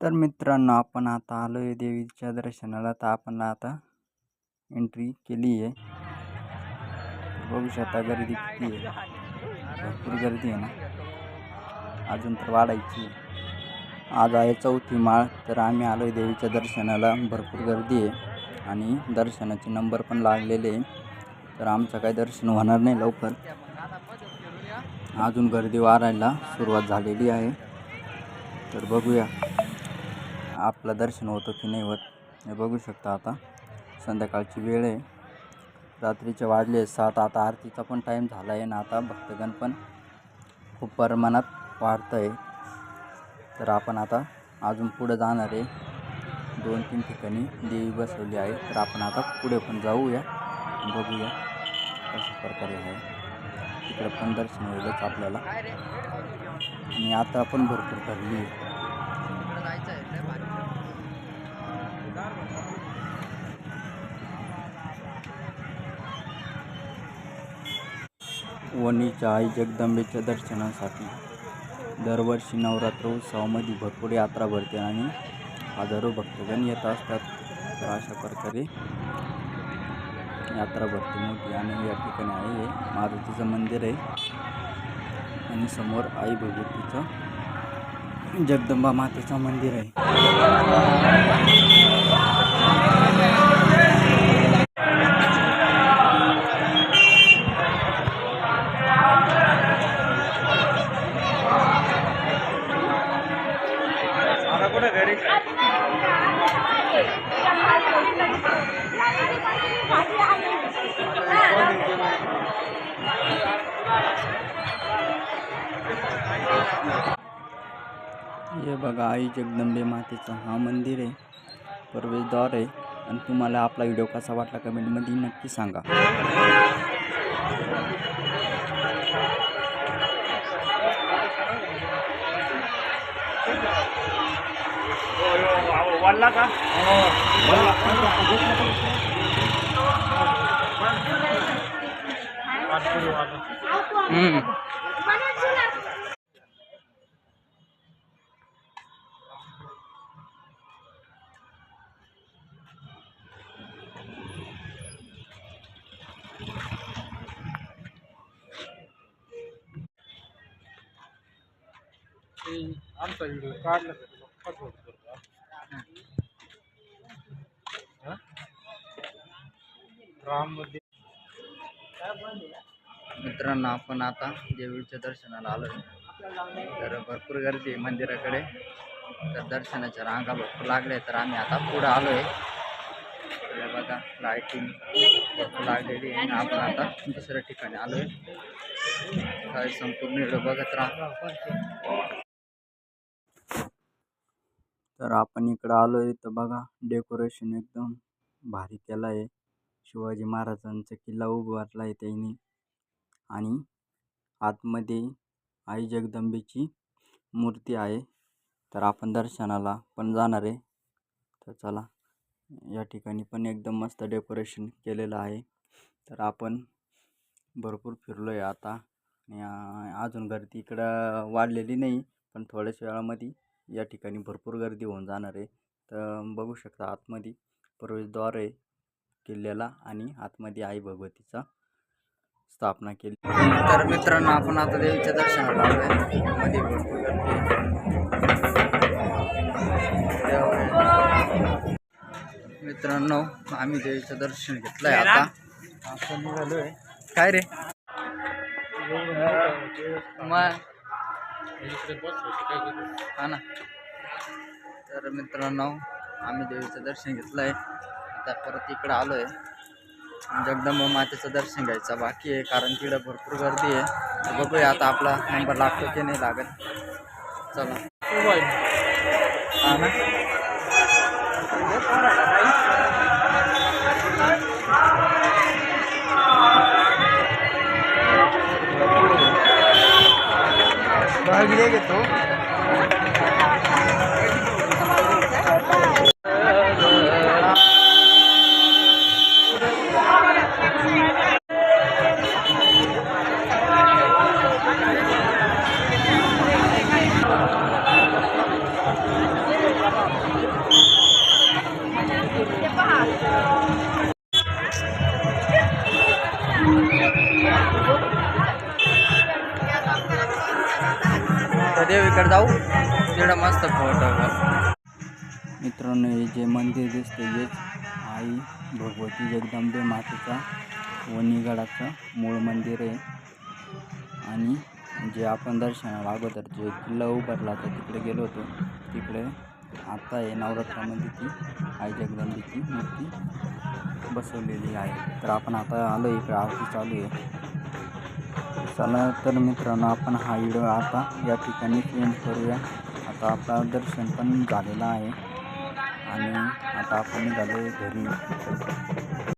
तर मित्रांनो आपण आता आलो आहे देवीच्या दर्शनाला. तर आपण आता एंट्री केली आहे. बघू शकता गर्दी किती आहे. भरपूर गर्दी आहे ना. अजून तर वाढायची आज आहे चौथी माळ तर आम्ही आलो आहे देवीच्या दर्शनाला. भरपूर गर्दी आहे. आणि दर्शनाचे नंबर पण लागलेले आहे. तर आमचं काही दर्शन होणार नाही लवकर. अजून गर्दी वाढायला सुरुवात झालेली आहे. तर बघूया. आपलं दर्शन होतं की नाही होत हे बघू शकता आता. संध्याकाळची वेळ आहे. रात्रीचे वाजले सात आता आरतीचा पण टाईम झाला आहे ना आता. भक्तगण पण खूप प्रमाणात वाढतं आहे तर आपण आता अजून पुढं जाणार आहे. दोन तीन ठिकाणी देवी बसवली आहे. तर आपण आता पुढे पण जाऊया. बघूया कशा प्रकारे आहे. तिकडं पण दर्शन होईलच आपल्याला. आणि आता पण भरपूर ठरली आहे. वणीच्या आई जगदंबेच्या दर्शनासाठी. दरवर्षी नवरात्र उत्सवामध्ये भरपूर यात्रा भरते आणि हजारो भक्तजण येत असतात. तर अशा प्रकारे यात्रा भरते मोठी आणि या ठिकाणी आहे हे. मारुतीचं मंदिर आहे. आणि समोर आई भगवतीचं जगदंबा मातेचं मंदिर आहे. हे बघा आई जगदंबे मातेचं. हा मंदिर आहे प्रवेशद्वार आहे. आणि तुम्हाला आपला व्हिडिओ कसा वाटला कमेंटमध्ये नक्की सांगा. वाढला का हम्म. आमचा व्हिडिओ काढला का तुला? हा? राममध्ये मित्रांनो आपण आता देवीच्या दर्शनाला आलो तर भरपूर गर्दी आहे मंदिराकडे तर दर्शनाच्या रांगा भरपूर लागल्या तर आम्ही आता पुढं आलो आहे बघा लाईटिंग भरपूर लागलेली आहे आणि आपण आता दुसऱ्या ठिकाणी आलो आहे काय संपूर्ण व्हिडिओ बघत राहा तर आपण इकडं आलो आहे तर बघा डेकोरेशन एकदम भारी केलं आहे शिवाजी महाराजांचा किल्ला उभारला आहे त्यांनी. आणि आतमध्ये आई जगदंबेची मूर्ती आहे. तर आपण दर्शनाला पण जाणार आहे. तर चला या ठिकाणी पण एकदम मस्त डेकोरेशन केलेलं आहे. तर आपण भरपूर फिरलो आहे आता अजून गर्दी इकडं वाढलेली नाही पण थोड्याच वेळामध्ये या ठिकाणी भरपूर गर्दी होऊन जाणार आहे. तर बघू शकता आतमध्ये प्रवेशद्वार आहे किल्ल्याला आणि आतमध्ये आई भगवतीचा स्थापना केली. तर मित्रांनो आपण आता देवीच्या दर्शनाला आलो आहे मध्ये भरपूर गर्दी आहे. मित्रांनो आम्ही देवीचं दर्शन घेतलंय आता. आपण निघालोय. काय रे? मग इकडे बसलो काय करू हा ना. तर मित्रांनो आम्ही देवीचं दर्शन घेतलं आहे आता परत इकडं आलो आहे जगदंबा मातेचं दर्शन घ्यायचं बाकी आहे कारण तिकडं भरपूर गर्दी आहे. बघूया आता आपला नंबर लागतो की नाही लागत. चला. हा ना. देवीकडे जाऊ? तिकडं मस्त फोटो मित्रांनो हे जे मंदिर दिसते हेच आई भगवती जगदंबे मातेचा वनीगडाचं मूळ मंदिर आहे. आणि जे आपण दर्शनाला अगोदर जे किल्ला उभारला तर तिकडे गेलो होतो. तिकडे आता आहे नवरात्रामध्ये ती आई जगदंबेची मूर्ती. बसवलेली आहे. तर आपण आता आलो इकडे आरती चालू आहे. चला तर मित्रांनो आपण हा व्हिडिओ आता या ठिकाणी एंड करूया. आता आपला दर्शन पण झालेलं आहे. आणि आता आपण झालो घरी.